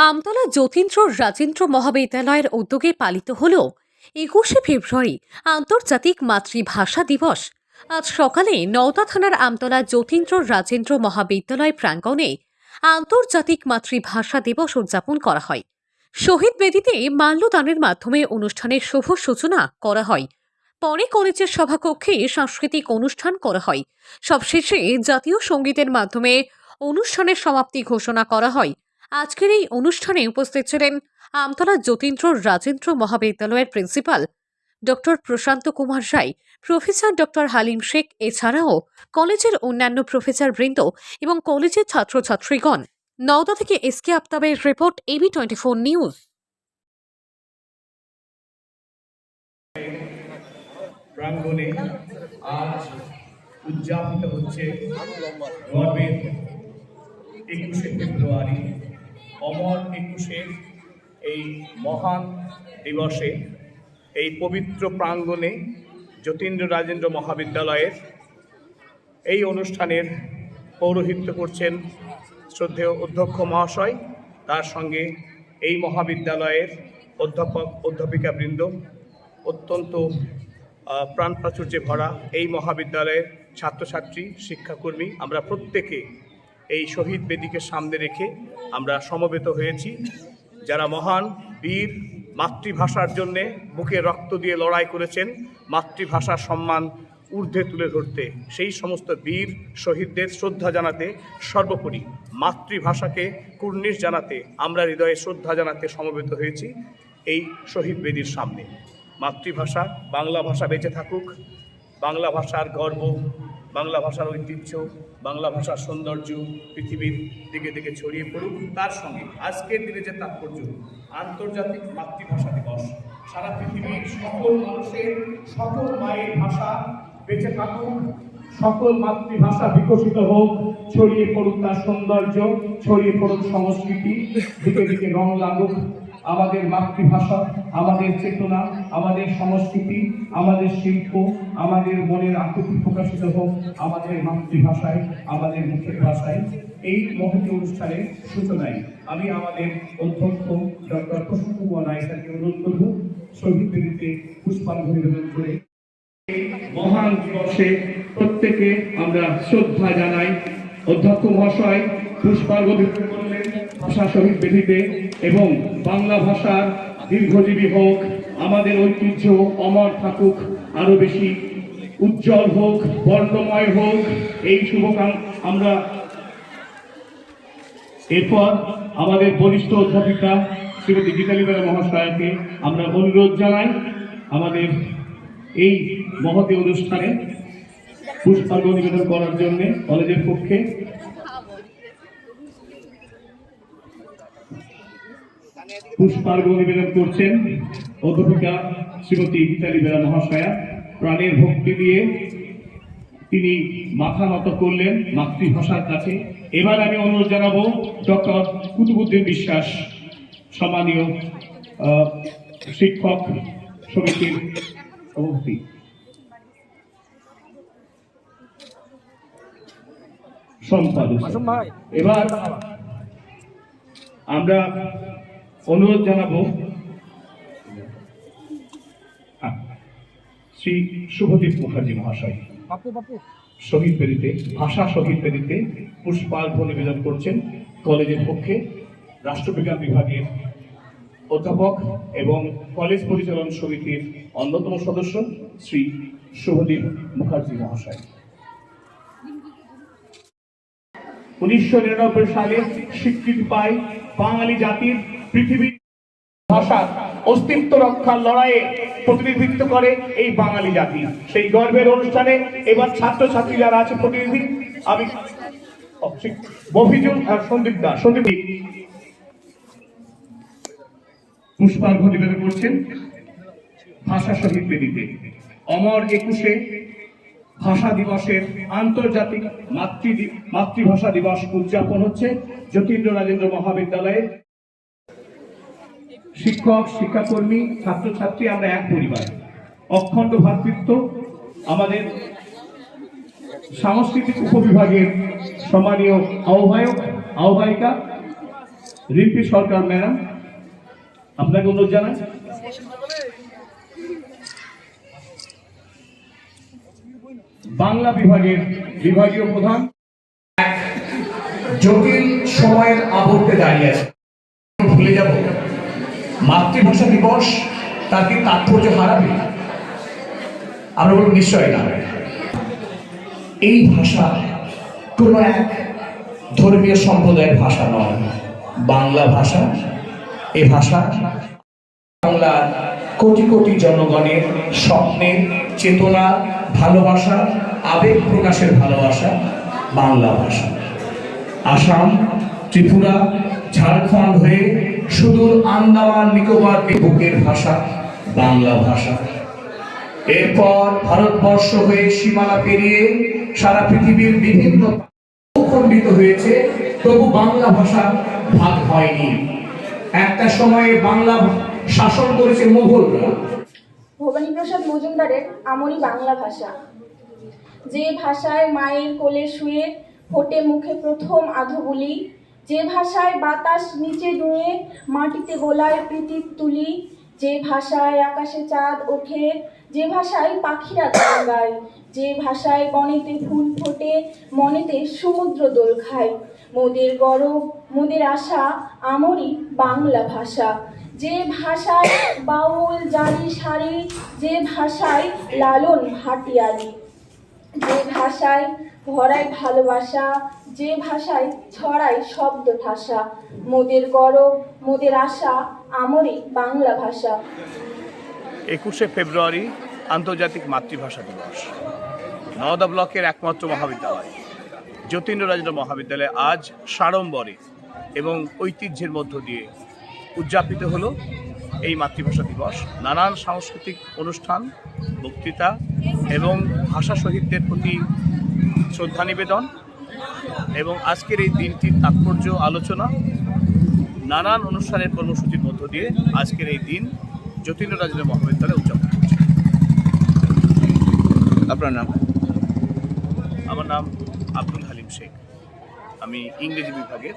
আমতলা যতীন্দ্র রাজেন্দ্র মহাবিদ্যালয়ের উদ্যোগে পালিত হল একুশে ফেব্রুয়ারি আন্তর্জাতিক মাতৃভাষা দিবস। আজ সকালে নওদা থানার আমতলা যতীন্দ্র রাজেন্দ্র মহাবিদ্যালয় প্রাঙ্গণে আন্তর্জাতিক মাতৃভাষা দিবস উদযাপন করা হয়। শহীদ বেদিতে মাল্যদানের মাধ্যমে অনুষ্ঠানের শুভ সূচনা করা হয়। পরে কলেজের সভাকক্ষে সাংস্কৃতিক অনুষ্ঠান করা হয়। সবশেষে জাতীয় সঙ্গীতের মাধ্যমে অনুষ্ঠানের সমাপ্তি ঘোষণা করা হয়। আজকের এই অনুষ্ঠানে উপস্থিত ছিলেন আমতলা যতীন্দ্র রাজেন্দ্র মহাবিদ্যালয়ের principal doctor Prashanta Kumar Roy professor doctor Halim Sheikh, এছাড়াও কলেজের অন্যান্য প্রফেসর বৃন্দ এবং কলেজের ছাত্রছাত্রীগণ। নওদা থেকে SK আফতাবের report AB twenty four news. প্রাঙ্গণে আজ উদযাপিত হচ্ছে গর্বের একুশে ফেব্রুয়ারি অমর একুশের এই মহান দিবসে, এই পবিত্র প্রাঙ্গণে যতীন্দ্র রাজেন্দ্র মহাবিদ্যালয়ের এই অনুষ্ঠানের পৌরোহিত্য করছেন শ্রদ্ধেয় অধ্যক্ষ মহাশয়, তার সঙ্গে এই মহাবিদ্যালয়ের অধ্যাপক অধ্যাপিকাবৃন্দ, অত্যন্ত প্রাণ প্রাচুর্যে ভরা এই মহাবিদ্যালয়ের ছাত্রছাত্রী, শিক্ষাকর্মী, আমরা প্রত্যেকে এই শহীদ বেদিকে সামনে রেখে আমরা সমবেত হয়েছি। যারা মহান বীর মাতৃভাষার জন্যে বুকে রক্ত দিয়ে লড়াই করেছেন, মাতৃভাষার সম্মান ঊর্ধ্বে তুলে ধরতে, সেই সমস্ত বীর শহীদদের শ্রদ্ধা জানাতে, সর্বোপরি মাতৃভাষাকে কুর্নিশ জানাতে আমরা হৃদয়ে শ্রদ্ধা জানাতে সমবেত হয়েছি এই শহীদ বেদির সামনে। মাতৃভাষা, বাংলা ভাষা বেঁচে থাকুক, বাংলা ভাষার গর্ব বাংলা ভাষার ঐতিহ্য, বাংলা ভাষার সৌন্দর্য পৃথিবীর দিকে দিকে ছড়িয়ে পড়ুক, তার সঙ্গে আজকের দিনে যে তাৎপর্য, আন্তর্জাতিক মাতৃভাষা দিবস, সারা পৃথিবীর সকল মানুষের সকল মায়ের ভাষা বেঁচে থাকুক, সকল মাতৃভাষা বিকশিত হোক, ছড়িয়ে পড়ুক তার সৌন্দর্য, ছড়িয়ে পড়ুক সংস্কৃতি, দিকে দিকে রং লাগুক। আমাদের মাতৃভাষা, আমাদের চেতনা, আমাদের সংস্কৃতি, আমাদের শিল্প, আমাদের মনের আকুতি প্রকাশিত হোক আমাদের মাতৃভাষায়, আমাদের মুখের ভাষায়। এই মহতি অনুষ্ঠানের সূচনায় আমি আমাদের অধ্যক্ষ ডক্টর প্রসন্ন কুমার স্যারকে অনুরোধ করব শহীদ বেদিতে পুষ্পাঞ্জলি নিবেদন করে মহান দিবসে প্রত্যেকে আমরা শ্রদ্ধা জানাই। অধ্যক্ষ মহাশয় পুষ্পার্ঘ্য করলেন ভাষা শহীদ বেদিতে এবং বাংলা ভাষার দীর্ঘজীবী হোক, আমাদের ঐতিহ্য অমর থাকুক, আরও বেশি উজ্জ্বল হোক, বর্ণময় হোক, এই শুভকাম আমরা এরপর আমাদের বরিষ্ঠ অধ্যাপিকা শ্রীমতী গীতালি বেলা মহাশয়াকে আমরা অনুরোধ জানাই আমাদের এই মহতি অনুষ্ঠানে পুষ্পার্ঘ নিবেদন করার জন্য কলেজের পক্ষে। পুষ্পার্ঘ নিবেদন করছেন অধ্যাপিকা শ্রীমতী গীতালি বেলা মহাশয়া। প্রাণের ভক্তি দিয়ে তিনি মাথা নত করলেন মাতৃভাষার কাছে। এবার আমি অনুরোধ জানাব ডক্টর কুতুবুদ্দিন বিশ্বাস সম্মানীয় শিক্ষক সমিতির সভাপতি। সম্পাদক। এবার আমরা অনুরোধ জানাব। আহ, শ্রী শুভদীপ মুখার্জি মহাশয়। শহীদ বেদিতে ভাষা শহীদ বেদিতে পুষ্পার্ঘ নিবেদন করছেন কলেজের পক্ষে রাষ্ট্রবিজ্ঞান বিভাগের অধ্যাপক এবং কলেজ পরিচালন সমিতির অন্যতম সদস্য শ্রী শুভদীপ মুখার্জি মহাশয়। উনিশশো নিরানব্বই সালে স্বীকৃতি পায় বাঙালি জাতির পৃথিবীর ভাষা অস্তিত্ব রক্ষার লড়াইয়ে প্রতিনিধিত্ব করে এই বাঙালি জাতি। সেই গর্বের অনুষ্ঠানে এবার ছাত্রছাত্রী যারা আছে প্রতিনিধি। আমি মফিজুল আর সন্দীপ দাস। সন্দীপ পুষ্পার্ঘ নিবেদন করছেন ভাষা শহীদ বেদিতে। অমর একুশে ভাষা দিবসের আন্তর্জাতিক মাতৃ মাতৃভাষা দিবস উদযাপন হচ্ছে। যতীন্দ্র রাজেন্দ্র মহাবিদ্যালয়ে শিক্ষক, শিক্ষাকর্মী, ছাত্রছাত্রী, আমরা এক পরিবার। অখণ্ড ভ্রাতৃত্ব আমাদের সাংস্কৃতিক উপবিভাগের সম্মানীয় আহ্বায়ক, আহ্বায়িকা রিম্পি সরকার ম্যাডাম, আপনাকে অনুরোধ জানাই। বাংলা বিভাগের বিভাগীয় প্রধান। জটিল সময়ের আবর্তে দাঁড়িয়ে আছে। ভুলে যাব। মাতৃভাষা দিবস, তার কি তাৎপর্য হারাবে। আমরা বলব নিশ্চয় না। এই ভাষা কোনো এক ধর্মীয় সম্প্রদায়ের ভাষা নয়। বাংলা ভাষা, এ ভাষা বাংলার কোটি কোটি জনগণের স্বপ্নের চেতনা, ভালোবাসা, আবেগ প্রকাশের ভালোবাসা বাংলা ভাষা। আসাম, ত্রিপুরা, ঝাড়খণ্ড হয়ে সুদূর আন্দামান, নিকোবর বুকের ভাষা, বাংলা ভাষা। এরপর ভারতবর্ষ হয়ে সীমানা পেরিয়ে সারা পৃথিবীর বিভিন্ন খণ্ডিত হয়েছে, তবু বাংলা ভাষা ভাগ হয়নি। একটা সময়ে বাংলা শাসন করেছে মোগলরা ভবানীপ্রসাদ মজুমদারের আমরি বাংলা ভাষা। যে ভাষায় মায়ের কোলে শুয়ে ফোটে মুখে প্রথম আধুবুলি যে ভাষায় বাতাস নিচে ডুয়ে, মাটিতে গোলায় প্রীতির তুলি, যে ভাষায় আকাশে চাঁদ ওঠে, যে ভাষায় পাখিরা গায়, যে ভাষায় বনেতে ফুল ফোটে, মনেতে সমুদ্র দোল খায়। মোদের গরব, মোদের আশা আমরি বাংলা ভাষা। যে ভাষায় বাউল, জারি, সারি, যে ভাষায় লালন ভাটিয়ালি যে ভাষায় ভরায় ভালোবাসা, যে ভাষায় ছড়ায় শব্দ ঠাসা। মোদের গরব, মোদের আশা আমরি বাংলা ভাষা। একুশে ফেব্রুয়ারি আন্তর্জাতিক মাতৃভাষা দিবস। নওদা ব্লকের একমাত্র মহাবিদ্যালয়। যতীন্দ্র রাজেন্দ্র মহাবিদ্যালয়ে আজ সাড়ম্বরে এবং ঐতিহ্যের মধ্য দিয়ে উদযাপিত হলো এই মাতৃভাষা দিবস। নানান সাংস্কৃতিক অনুষ্ঠান, বক্তৃতা এবং ভাষা শহীদদের প্রতি শ্রদ্ধা নিবেদন এবং আজকের এই দিনটির তাৎপর্য আলোচনা নানান অনুষ্ঠানের কর্মসূচির মধ্য দিয়ে আজকের এই দিন যতীন্দ্র রাজেন্দ্র মহাবিদ্যালয়ে উদযাপন করছে। আপনার নাম? আমার নাম আব্দুল হালিম শেখ। আমি ইংরেজি বিভাগের